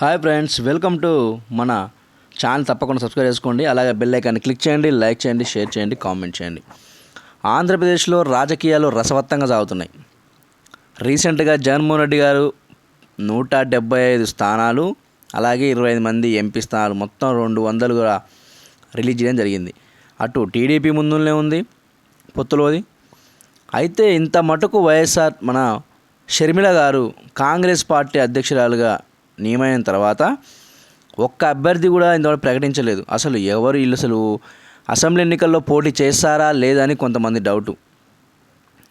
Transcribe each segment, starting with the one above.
Hi friends welcome to మన channel తప్పకుండా subscribe చేసుకోండి. అలాగే బెల్ ఐకాన్ని క్లిక్ చేయండి లైక్ చేయండి షేర్ చేయండి కామెంట్ చేయండి. ఆంధ్రప్రదేశ్లో రాజకీయాలు రసవత్తంగా సాగుతున్నాయి. రీసెంట్గా జగన్మోహన్ రెడ్డి గారు నూట డెబ్బై ఐదు స్థానాలు అలాగే ఇరవై ఐదు మంది ఎంపీ స్థానాలు మొత్తం రెండు వందలు కూడా రిలీజ్ చేయడం జరిగింది. అటు టీడీపీ ముందునే ఉంది పొత్తులోది. అయితే ఇంత మటుకు వైఎస్ఆర్ మన షర్మిల గారు కాంగ్రెస్ పార్టీ అధ్యక్షురాలుగా నియమైన తర్వాత ఒక్క అభ్యర్థి కూడా ఇంతవరకు ప్రకటించలేదు. అసలు ఎవరు వీళ్ళు అసలు అసెంబ్లీ ఎన్నికల్లో పోటీ చేస్తారా లేదా అని కొంతమంది డౌటు.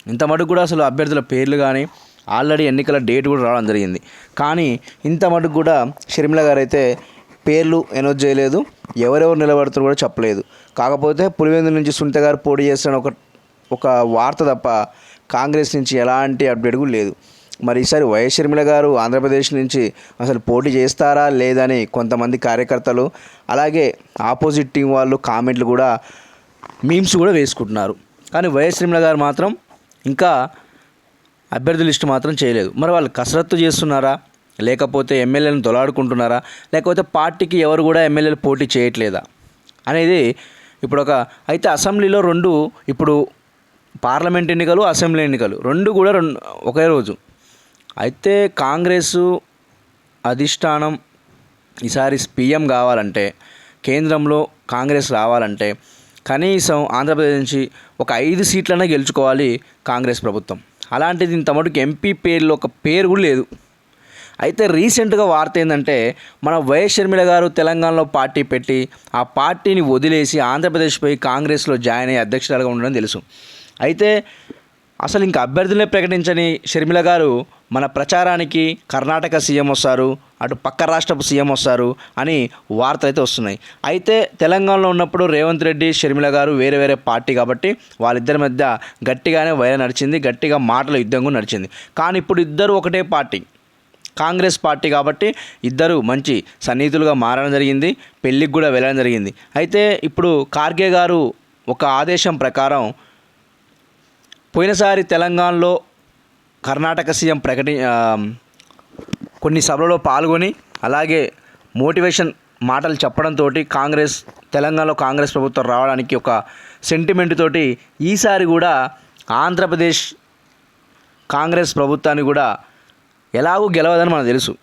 ఇంత మటుకు కూడా అసలు అభ్యర్థుల పేర్లు కానీ ఆల్రెడీ ఎన్నికల డేట్ కూడా రావడం జరిగింది. కానీ ఇంత మటుకు కూడా షర్మిల గారు అయితే పేర్లు అనౌన్స్ చేయలేదు. ఎవరెవరు నిలబడతారు కూడా చెప్పలేదు. కాకపోతే పులివెందు నుంచి సునీత గారు పోటీ చేస్తున్న ఒక ఒక వార్త తప్ప కాంగ్రెస్ నుంచి ఎలాంటి అప్డేట్ కూడా లేదు. మరి ఈసారి వైఎస్ షర్మిల గారు ఆంధ్రప్రదేశ్ నుంచి అసలు పోటీ చేస్తారా లేదని కొంతమంది కార్యకర్తలు అలాగే ఆపోజిట్ టీం వాళ్ళు కామెంట్లు కూడా మీమ్స్ కూడా వేసుకుంటున్నారు. కానీ వైఎస్ షర్మిల గారు మాత్రం ఇంకా అభ్యర్థి లిస్టు మాత్రం చేయలేదు. మరి వాళ్ళు కసరత్తు చేస్తున్నారా? లేకపోతే ఎమ్మెల్యేలను దొలాడుకుంటున్నారా? లేకపోతే పార్టీకి ఎవరు కూడా ఎమ్మెల్యేలు పోటీ చేయట్లేదా? అనేది ఇప్పుడు ఒక అయితే అసెంబ్లీలో రెండు ఇప్పుడు పార్లమెంట్ ఎన్నికలు అసెంబ్లీ ఎన్నికలు రెండు కూడా రెండు ఒకే రోజు. అయితే కాంగ్రెస్ అధిష్టానం ఈసారి పీఎం కావాలంటే కేంద్రంలో కాంగ్రెస్ రావాలంటే కనీసం ఆంధ్రప్రదేశ్ నుంచి ఒక ఐదు సీట్లనే గెలుచుకోవాలి కాంగ్రెస్ ప్రభుత్వం. అలాంటిది ఇంత మటుకు ఎంపీ పేర్లు ఒక పేరు కూడా లేదు. అయితే రీసెంట్గా వార్త ఏంటంటే మన వైఎస్ షర్మిల గారు తెలంగాణలో పార్టీ పెట్టి ఆ పార్టీని వదిలేసి ఆంధ్రప్రదేశ్ పోయి కాంగ్రెస్లో జాయిన్ అయ్యి అధ్యక్షురాలుగా ఉండడం తెలుసు. అయితే అసలు ఇంకా అభ్యర్థులే ప్రకటించని షర్మిల గారు మన ప్రచారానికి కర్ణాటక సీఎం వస్తారు అటు పక్క రాష్ట్రపు సీఎం వస్తారు అని వార్తలు అయితే వస్తున్నాయి. అయితే తెలంగాణలో ఉన్నప్పుడు రేవంత్ రెడ్డి షర్మిల గారు వేరే వేరే పార్టీ కాబట్టి వాళ్ళిద్దరి మధ్య గట్టిగానే వైర నడిచింది గట్టిగా మాటల యుద్ధం కూడా నడిచింది. కానీ ఇప్పుడు ఇద్దరు ఒకటే పార్టీ. కాంగ్రెస్ పార్టీ కాబట్టి ఇద్దరు మంచి సన్నిహితులుగా మారడం జరిగింది పెళ్ళికి కూడా వెళ్ళడం జరిగింది. అయితే ఇప్పుడు కార్గే గారు ఒక ఆదేశం ప్రకారం పోయినసారి తెలంగాణలో కర్ణాటక సీఎం ప్రకటి కొన్ని సభలలో పాల్గొని అలాగే మోటివేషన్ మాటలు చెప్పడంతో కాంగ్రెస్ తెలంగాణలో కాంగ్రెస్ ప్రభుత్వం రావడానికి ఒక సెంటిమెంట్ తోటి ఈసారి కూడా ఆంధ్రప్రదేశ్ కాంగ్రెస్ ప్రభుత్వాన్ని కూడా ఎలాగూ గెలవదని మనకు తెలుసు.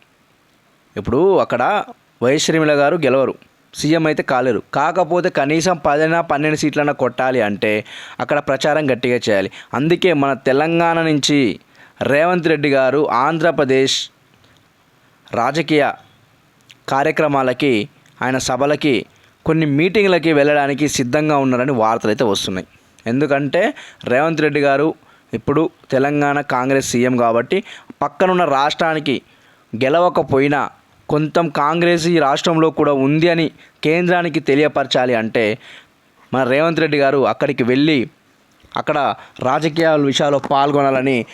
ఇప్పుడు అక్కడ వైఎస్ షర్మిల గారు గెలవరు. సీఎం అయితే కాలేరు. కాకపోతే కనీసం పదైనా పన్నెండు సీట్లైనా కొట్టాలి అంటే అక్కడ ప్రచారం గట్టిగా చేయాలి. అందుకే మన తెలంగాణ నుంచి రేవంత్ రెడ్డి గారు ఆంధ్రప్రదేశ్ రాజకీయ కార్యక్రమాలకి ఆయన సభలకి కొన్ని మీటింగ్లకి వెళ్ళడానికి సిద్ధంగా ఉన్నారని వార్తలు అయితే వస్తున్నాయి. ఎందుకంటే రేవంత్ రెడ్డి గారు ఇప్పుడు తెలంగాణ కాంగ్రెస్ సీఎం కాబట్టి పక్కనున్న రాష్ట్రానికి గెలవకపోయినా కొంత కాంగ్రెస్ ఈ రాష్ట్రంలో కూడా ఉంది అని కేంద్రానికి తెలియపరచాలి అంటే మన రేవంత్ రెడ్డి గారు అక్కడికి వెళ్ళి అక్కడ రాజకీయ విషయాల్లో పాల్గొనాలని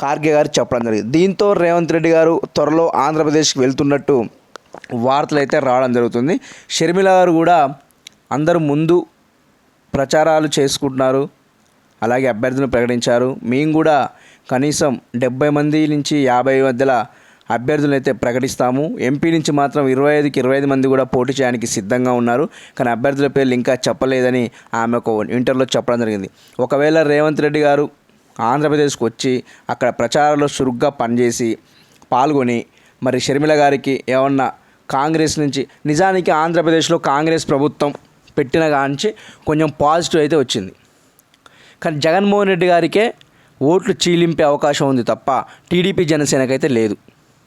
ఖార్గే గారు చెప్పడం జరిగింది. దీంతో రేవంత్ రెడ్డి గారు త్వరలో ఆంధ్రప్రదేశ్కి వెళ్తున్నట్టు వార్తలు అయితే రావడం జరుగుతుంది. షర్మిల గారు కూడా అందరూ ముందు ప్రచారాలు చేసుకుంటున్నారు. అలాగే అభ్యర్థులను ప్రకటించారు. మేము కూడా కనీసం డెబ్బై మంది నుంచి యాభై మధ్యలో అభ్యర్థులను అయితే ప్రకటిస్తాము. ఎంపీ నుంచి మాత్రం ఇరవై ఐదుకి ఇరవై ఐదు మంది కూడా పోటీ చేయడానికి సిద్ధంగా ఉన్నారు. కానీ అభ్యర్థుల పేర్లు ఇంకా చెప్పలేదని ఆమె ఒక ఇంటర్లో చెప్పడం జరిగింది. ఒకవేళ రేవంత్ రెడ్డి గారు ఆంధ్రప్రదేశ్కి వచ్చి అక్కడ ప్రచారంలో చురుగ్గా పనిచేసి పాల్గొని మరి షర్మిల గారికి ఏమన్నా కాంగ్రెస్ నుంచి నిజానికి ఆంధ్రప్రదేశ్లో కాంగ్రెస్ ప్రభుత్వం పెట్టిన కాంచి కొంచెం పాజిటివ్ అయితే వచ్చింది. కానీ జగన్మోహన్ రెడ్డి గారికే ఓట్లు చీలింపే అవకాశం ఉంది తప్ప టీడీపీ జనసేనకైతే లేదు.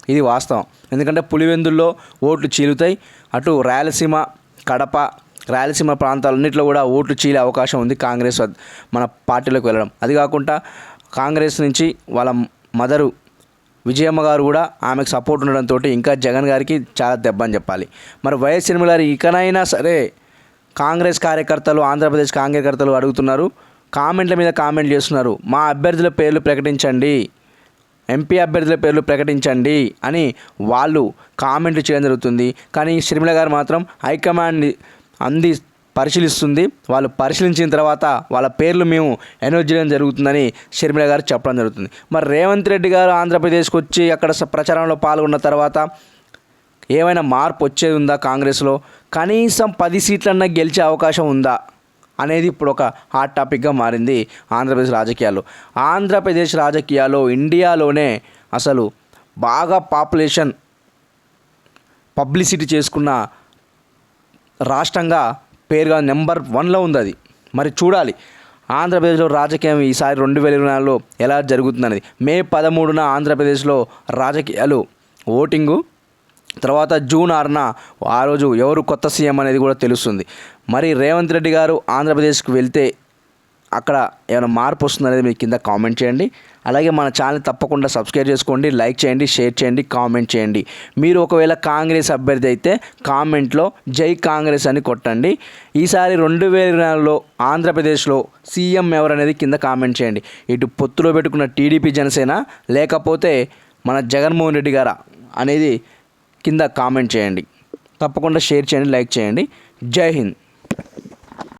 ఇది వాస్తవం. ఎందుకంటే పులివెందుల్లో ఓట్లు చీలుతాయి. అటు రాయలసీమ కడప రాయలసీమ ప్రాంతాలన్నింటిలో కూడా ఓట్లు చీలే అవకాశం ఉంది కాంగ్రెస్ మన పార్టీలోకి వెళ్ళడం. అది కాకుండా కాంగ్రెస్ నుంచి వాళ్ళ మదరు విజయమ్మ గారు కూడా ఆమెకు సపోర్ట్ ఉండడంతో ఇంకా జగన్ గారికి చాలా దెబ్బ అని చెప్పాలి. మరి వైఎస్ గారి ఇకనైనా సరే కాంగ్రెస్ కార్యకర్తలు ఆంధ్రప్రదేశ్ కార్యకర్తలు అడుగుతున్నారు. కామెంట్ల మీద కామెంట్ చేస్తున్నారు. మా అభ్యర్థుల పేర్లు ప్రకటించండి. ఎంపీ అభ్యర్థుల పేర్లు ప్రకటించండి అని వాళ్ళు కామెంట్లు చేయడం జరుగుతుంది. కానీ షర్మిల గారు మాత్రం హైకమాండ్ అంది పరిశీలిస్తుంది. వాళ్ళు పరిశీలించిన తర్వాత వాళ్ళ పేర్లు మేము అనౌన్స్ చేయడం జరుగుతుందని షర్మిల గారు చెప్పడం జరుగుతుంది. మరి రేవంత్ రెడ్డి గారు ఆంధ్రప్రదేశ్కి వచ్చి అక్కడ ప్రచారంలో పాల్గొన్న తర్వాత ఏమైనా మార్పు వచ్చేది ఉందా కాంగ్రెస్లో? కనీసం పది సీట్లన్నా గెలిచే అవకాశం ఉందా? అనేది ఇప్పుడు ఒక హాట్ టాపిక్గా మారింది ఆంధ్రప్రదేశ్ రాజకీయాలు ఆంధ్రప్రదేశ్ రాజకీయాలు ఇండియాలోనే అసలు బాగా పాపులేషన్ పబ్లిసిటీ చేసుకున్న రాష్ట్రంగా పేరుగా నెంబర్ వన్లో ఉంది అది. మరి చూడాలి. ఆంధ్రప్రదేశ్లో రాజకీయం ఈసారి రెండు వేల ఇరవై నాలుగులో ఎలా జరుగుతుందనేది. మే పదమూడున ఆంధ్రప్రదేశ్లో రాజకీయాలు ఓటింగు తర్వాత జూన్ ఆరున ఆ రోజు ఎవరు కొత్త సీఎం అనేది కూడా తెలుస్తుంది. మరి రేవంత్ రెడ్డి గారు ఆంధ్రప్రదేశ్కి వెళ్తే అక్కడ ఏమైనా మార్పు వస్తుందనేది మీ మీరు కింద కామెంట్ చేయండి. అలాగే మన ఛానల్ తప్పకుండా సబ్స్క్రైబ్ చేసుకోండి లైక్ చేయండి షేర్ చేయండి కామెంట్ చేయండి. మీరు ఒకవేళ కాంగ్రెస్ అభ్యర్థి అయితే కామెంట్లో జై కాంగ్రెస్ అని కొట్టండి. ఈసారి రెండు వేల ఇరవై నాలుగులో ఆంధ్రప్రదేశ్లో సీఎం ఎవరు అనేది కింద కామెంట్ చేయండి. ఇటు పొత్తులో పెట్టుకున్న టీడీపీ జనసేన లేకపోతే మన జగన్మోహన్ రెడ్డి గారా అనేది కింద కామెంట్ చేయండి. తప్పకుండా షేర్ చేయండి లైక్ చేయండి. జై హింద్.